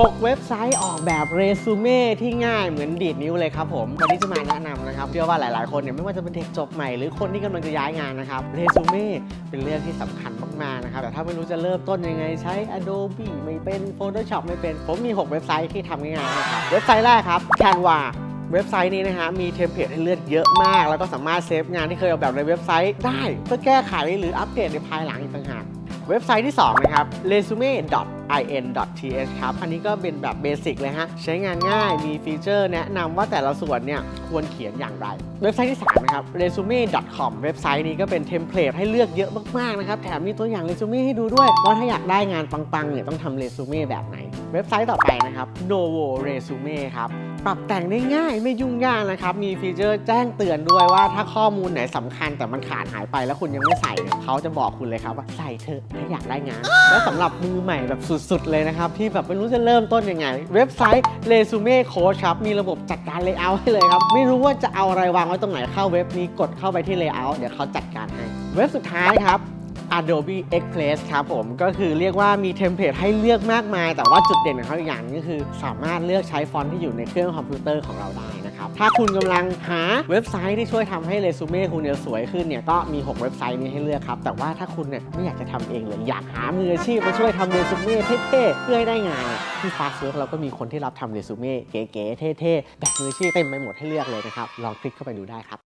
6 เว็บไซต์ออกแบบเรซูเม่ที่ง่ายเหมือนดีดนิ้วเลยครับผม วันนี้จะมาแนะนำนะครับเชื่อว่าหลาย ๆ คนเนี่ยไม่ว่าจะเป็นเด็กจบใหม่หรือคนที่กำลังจะย้ายงานนะครับเรซูเม่เป็นเรื่องที่สำคัญมาก ๆ นะครับ แต่ถ้าไม่รู้จะเริ่มต้นยังไงใช้ Adobe ไม่เป็น Photoshop ไม่เป็น ผมมี 6 เว็บไซต์ที่ทำง่ายๆนะครับเว็บไซต์แรกครับ Canva เว็บไซต์นี้นะฮะมีเทมเพลตให้เลือกเยอะมาก แล้วก็สามารถเซฟงานที่เคยออกแบบในเว็บไซต์ได้เพื่อแก้ไขหรืออัปเดตในภายหลังอีกต่างหากเว็บไซต์ที่2นะครับ in.th ครับ อันนี้ก็เป็นแบบเบสิกเลยฮะ ใช้งานง่าย มีฟีเจอร์แนะนำว่าแต่ละส่วนเนี่ยควรเขียนอย่างไร เว็บไซต์ที่ 3 นะครับ resume.com เว็บไซต์นี้ก็เป็นเทมเพลตให้เลือกเยอะมากๆนะครับ แถมมีตัวอย่างเรซูเม่ให้ดูด้วย ว่าถ้าอยากได้งานปังๆเนี่ยต้องทำเรซูเม่แบบไหน เว็บไซต์ต่อไปนะครับ novo resume ครับปรับแต่งได้ง่ายไม่ยุ่งยากนะครับ มีฟีเจอร์แจ้งเตือนด้วยว่าถ้าข้อมูลไหนสำคัญแต่มันขาดหายไปแล้วคุณยังไม่ใส่เนี่ยเขาจะบอกคุณเลยครับว่าใส่เถอะถ้าอยากได้งาน แล้วสำหรับมือใหม่แบบสุดๆ เลยนะครับ ที่แบบไม่รู้จะเริ่มต้นยังไง เว็บไซต์ resume coach ครับ มีระบบจัดการ layout ให้เลยครับ ไม่รู้ว่าจะเอาอะไรวางไว้ตรงไหนเข้าเว็บนี้กดเข้าไปที่ layout เดี๋ยวเขาจัดการให้ เว็บสุดท้ายครับ Adobe Express ครับผม ก็คือเรียกว่ามีเทมเพลตให้เลือกมากมาย แต่ว่าจุดเด่นของเขาอีกอย่างหนึงก็คือ สามารถเลือกใช้ฟอนต์ที่อยู่ในเครื่องคอมพิวเตอร์ของเราได้นะครับ ถ้าคุณกำลังหาเว็บไซต์ที่ช่วยทำให้เรซูเม่คุณเนี่ยสวยขึ้นเนี่ยก็มี 6 เว็บไซต์นี้ให้เลือกครับ แต่ว่าถ้าคุณเนี่ยไม่อยากจะทำเองเลยอยากหามืออาชีพมาช่วยทำเรซูเม่เท่ๆเพื่อให้ได้งานเนี่ยที่ Fast Work เราก็มีคนที่รับทำเรซูเม่เก๋ๆเท่ๆแบบมืออาชีพเต็มไปหมดให้เลือกเลยนะครับลองคลิกเข้าไปดูได้ครับ